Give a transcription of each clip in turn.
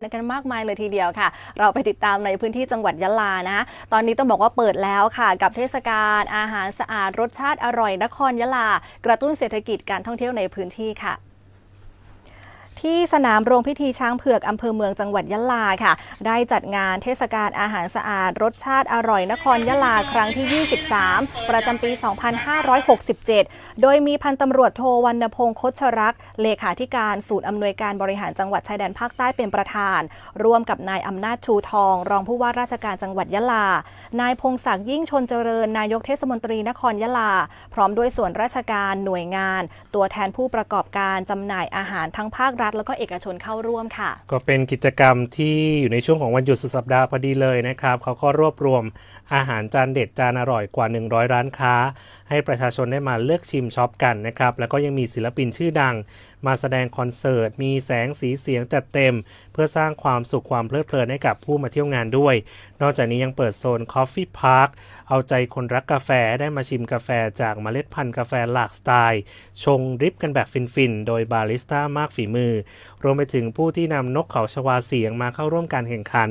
กันมากมายเลยทีเดียวค่ะ เราไปติดตามในพื้นที่จังหวัดยะลานะตอนนี้ต้องบอกว่าเปิดแล้วค่ะ กับเทศกาลอาหารสะอาดรสชาติอร่อยนครยะลา กระตุ้นเศรษฐกิจการท่องเที่ยวในพื้นที่ค่ะ ที่สนามโรงพิธีช้างเผือกอำเภอเมืองจังหวัดยะลาค่ะ ได้จัดงานเทศกาลอาหารสะอาด รสชาติอร่อยนครยะลาครั้งที่ 23 ประจำปี 2567 โดยมีพันตำรวจโทวรรณพงศ์คชรักษ์เลขาธิการศูนย์อำนวยการบริหารจังหวัดชายแดนภาคใต้เป็นประธาน ร่วมกับนายอำนาจชูทอง รองผู้ว่าราชการจังหวัดยะลา นายพงศักดิ์ยิ่งชนเจริญนายกเทศมนตรีนครยะลา พร้อมด้วยส่วนราชการหน่วยงาน ตัวแทนผู้ประกอบการจำหน่ายอาหารทั้งภาครัฐแล้วก็เอกชนเข้าร่วมค่ะ ก็เป็นกิจกรรมที่อยู่ในช่วงของวันหยุดสุดสัปดาห์พอดีเลยนะครับเขาก็รวบรวมอาหารจานเด็ดจานอร่อยกว่า 100 ร้านค้า ให้ประชาชนได้มาเลือกชิมช็อปกันนะครับแล้วก็ยังมีศิลปินชื่อดัง มาแสดงคอนเสิร์ต มีแสงสีเสียงจัดเต็ม เพื่อสร้างความสุขความเพลิดเพลินให้กับผู้มาเที่ยวงานด้วย นอกจากนี้ยังเปิดโซน Coffee Park เอาใจคนรักกาแฟได้มาชิมกาแฟจากเมล็ดพันธุ์กาแฟหลากสไตล์ ชงดริปกันแบบฟินๆ โดยบาริสต้ามากฝีมือรวมไปถึงผู้ที่นำนกเขาชวาเสียงมาเข้าร่วมการแข่งขัน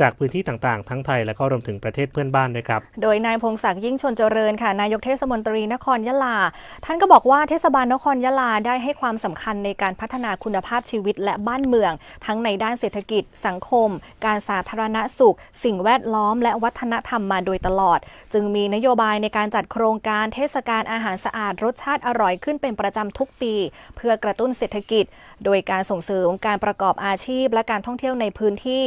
จากพื้นที่ต่างๆ ทั้งไทยและก็รวมถึงประเทศเพื่อนบ้านด้วยครับ โดยนายพงศักดิ์ยิ่งชนเจริญค่ะนายกเทศมนตรีนครยะลา ท่านก็บอกว่าเทศบาลนครยะลาได้ให้ความสำคัญในการพัฒนาคุณภาพชีวิตและบ้านเมือง ทั้งในด้านเศรษฐกิจ สังคม การสาธารณสุข สิ่งแวดล้อม และวัฒนธรรมมาโดยตลอด จึงมีนโยบายในการจัดโครงการเทศกาลอาหารสะอาดรสชาติอร่อยขึ้นเป็นประจำทุกปี เพื่อกระตุ้นเศรษฐกิจ โดยการส่งเสริมการประกอบอาชีพ และการท่องเที่ยวในพื้นที่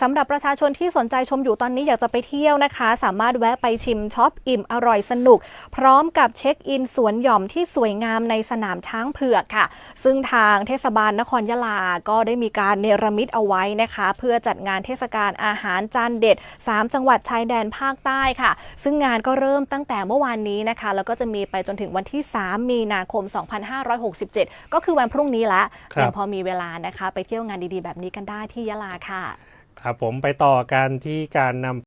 สำหรับประชาชนที่สนใจชมอยู่ตอนนี้อยากจะไปเที่ยวนะคะ สามารถแวะไปชิมช็อปอิ่มอร่อยสนุก พร้อมกับเช็คอินสวนหย่อมที่สวยงามในสนามช้างเผือกค่ะ ซึ่งทางเทศบาลนครยะลา ก็ได้มีการเนรมิตเอาไว้นะคะ เพื่อจัดงานเทศกาลอาหารจานเด็ด 3 จังหวัดชายแดนภาคใต้ค่ะ ซึ่งงานก็เริ่มตั้งแต่เมื่อวานนี้นะคะ แล้วก็จะมีไปจนถึงวันที่ 3 มีนาคม 2567 ก็คือวันพรุ่งนี้ละครับยังพอมีเวลานะคะ ไปเที่ยวงานดีๆ แบบนี้กันได้ที่ยะลาค่ะ ครับผมไปต่อกันที่การนำ